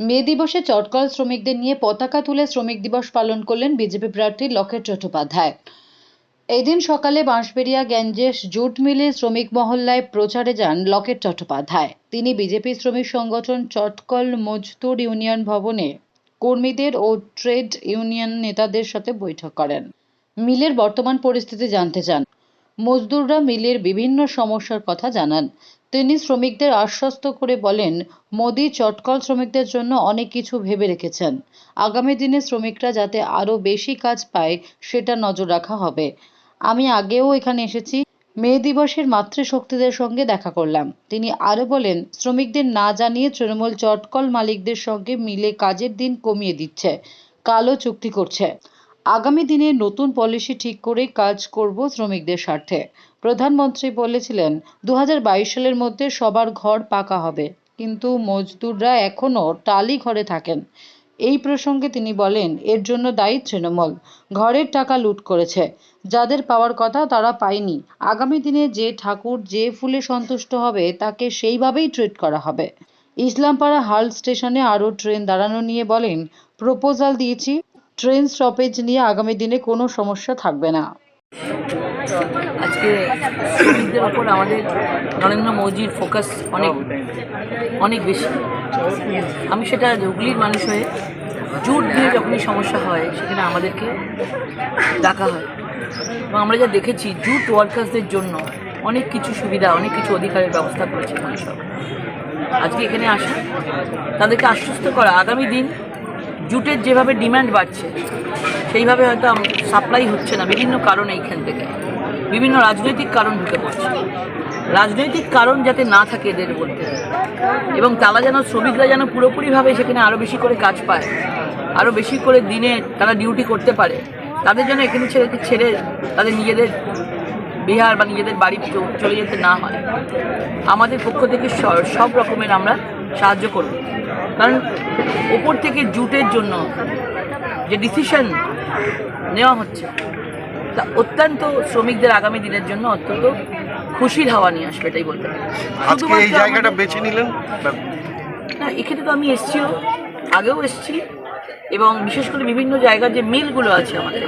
মে দিবসে চটকল শ্রমিকদের নিয়ে পতাকা তুলে শ্রমিক দিবস পালন করলেন বিজেপি প্রার্থী লকেট চট্টোপাধ্যায়। এদিন সকালে বাঁশবেড়িয়া গ্যাঞ্জেস জুট মিলে শ্রমিক মহল্লায় প্রচারে যান লকেট চট্টোপাধ্যায়। তিনি বিজেপি শ্রমিক সংগঠন চটকল মজদুর ইউনিয়ন ভবনে কর্মীদের ও ট্রেড ইউনিয়ন নেতাদের সাথে বৈঠক করেন। মিলের বর্তমান পরিস্থিতি জানতে চান। মজদুররা মিলের বিভিন্ন সমস্যার কথা জানান। তিনি শ্রমিকদের আশ্বস্ত করে বলেন, মোদি চটকল শ্রমিকদের জন্য অনেক কিছু ভেবে রেখেছেন। আগামী দিনে শ্রমিকরা যাতে আরও বেশি কাজ পায়, সেটা নজর রাখা হবে। আমি আগেও এখানে এসেছি। মে দিবসের মাতৃশক্তিদের সঙ্গে দেখা করলাম। তিনি আরও বলেন, শ্রমিকদের না জানিয়ে তৃণমূল চটকল মালিকদের সঙ্গে মিলে কাজের দিন কমিয়ে দিচ্ছে। কালো চুক্তি করছে। আগামী দিনে নতুন পলিসি ঠিক করে কাজ করব শ্রমিকদের স্বার্থে। প্রধানমন্ত্রী বলেছিলেন দু হাজার বাইশ সালের মধ্যে সবার ঘর পাকা হবে, কিন্তু মজদুররা এখনও টালি ঘরে থাকেন। এই প্রসঙ্গে তিনি বলেন, এর জন্য দায়ী তৃণমূল। ঘরের টাকা লুট করেছে। যাদের পাওয়ার কথা তারা পায়নি। আগামী দিনে যে ঠাকুর যে ফুলে সন্তুষ্ট হবে, তাকে সেইভাবেই ট্রিট করা হবে। ইসলামপাড়া হাল স্টেশনে আরও ট্রেন দাঁড়ানো নিয়ে বলেন, প্রপোজাল দিয়েছি। ট্রেন স্টপেজ নিয়ে আগামী দিনে কোনো সমস্যা থাকবে না। আজকে শ্রমিকদের ওপর আমাদের নরেন্দ্র মোদির ফোকাস অনেক অনেক বেশি। আমি সেটা হুগলির মানুষ হয়ে জুট দিয়ে যখনই সমস্যা হয়, সেখানে আমাদেরকে ডাকা হয়। এবং আমরা যা দেখেছি, জুট ওয়ার্কার্সদের জন্য অনেক কিছু সুবিধা, অনেক কিছু অধিকারের ব্যবস্থা করেছে মানুষ আজকে এখানে আসা, তাদেরকে আশ্বস্ত করা, আগামী দিন জুটের যেভাবে ডিমান্ড বাড়ছে, সেইভাবে হয়তো সাপ্লাই হচ্ছে না বিভিন্ন কারণ এইখান থেকে। বিভিন্ন রাজনৈতিক কারণ ঢুকে পড়ছে। রাজনৈতিক কারণ যাতে না থাকে এদের বলতে এবং তারা যেন, শ্রমিকরা যেন পুরোপুরিভাবে সেখানে আরও বেশি করে কাজ পায় আরও বেশি করে দিনে তারা ডিউটি করতে পারে, তাদের জন্য এখানে ছেড়ে ছেড়ে তাদের নিজেদের বিহার বা নিজেদের বাড়ি চলে যেতে না হয়। আমাদের পক্ষ থেকে সব রকমের আমরা সাহায্য করব। কারণ ওপর থেকে জুটের জন্য যে ডিসিশন নেওয়া হচ্ছে তা অত্যন্ত শ্রমিকদের আগামী দিনের জন্য অত্যন্ত খুশির হাওয়া নিয়ে আসবে এটাই বলতে পারি। আজকে এই জায়গাটা বেছে নিলেন? না এখানে তো আমি এসেছিও আগেও এসেছি এবং বিশেষ করে বিভিন্ন জায়গার যে মিলগুলো আছে আমাদের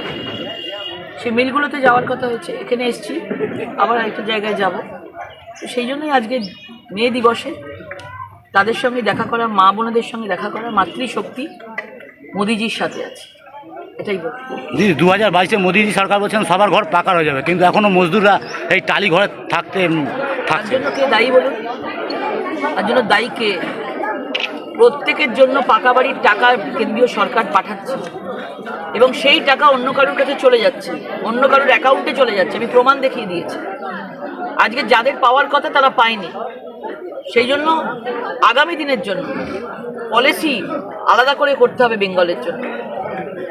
সেই মিলগুলোতে যাওয়ার কথা হয়েছে এখানে এসেছি আবার একটা জায়গায় যাব। তো সেই জন্যই আজকে মে দিবসে তাদের সঙ্গে দেখা করা মা বোনেদের সঙ্গে দেখা করা মাতৃশক্তি মোদিজির সাথে আছে। এটাই দিদি দু হাজার বাইশে মোদিজি সরকার বলছেন সবার ঘর পাকা হয়ে যাবে কিন্তু এখনও মজদুররা এই টালি ঘরে থাকতে তার জন্য কে দায়ী বলুন? তার জন্য দায়ী কে? প্রত্যেকের জন্য পাকা বাড়ির টাকা কেন্দ্রীয় সরকার পাঠাচ্ছে। এবং সেই টাকা অন্য কারোর কাছে চলে যাচ্ছে। অন্য কারোর অ্যাকাউন্টে চলে যাচ্ছে। আমি প্রমাণ দেখিয়ে দিয়েছি। আজকে যাদের পাওয়ার কথা তারা পায়নি। সেই জন্য আগামী দিনের জন্য পলিসি আলাদা করে করতে হবে বেঙ্গলের জন্য।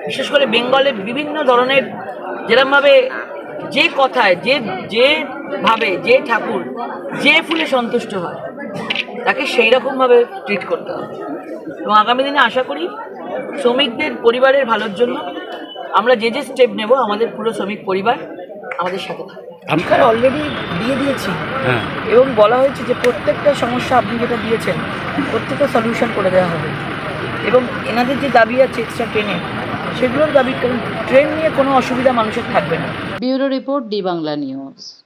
বিশেষ করে বেঙ্গলে বিভিন্ন ধরনের যেরমভাবে যে কথায়, যে যেভাবে যে ঠাকুর, যে ফুলে সন্তুষ্ট হয় তাকে সেই রকমভাবে ট্রিট করতে হবে। এবং আগামী দিনে আশা করি শ্রমিকদের পরিবারের ভালোর জন্য আমরা যে যে স্টেপ নেব আমাদের পুরো শ্রমিক পরিবার আমাদের সাথে থাকবে। আম- অলরেডি দিয়ে দিয়েছি। হ্যাঁ। এবং বলা হয়েছে যে প্রত্যেকটা সমস্যা আপনি যেটা দিয়েছেন প্রত্যেকটা সলিউশন করে দেওয়া হবে। এবং এনাদের যে দাবি আছে এক্সট্রা ট্রেনে সেগুলোর দাবি কারণ ট্রেন নিয়ে কোনো অসুবিধা মানুষের থাকবে না। Bureau report D Bangla news.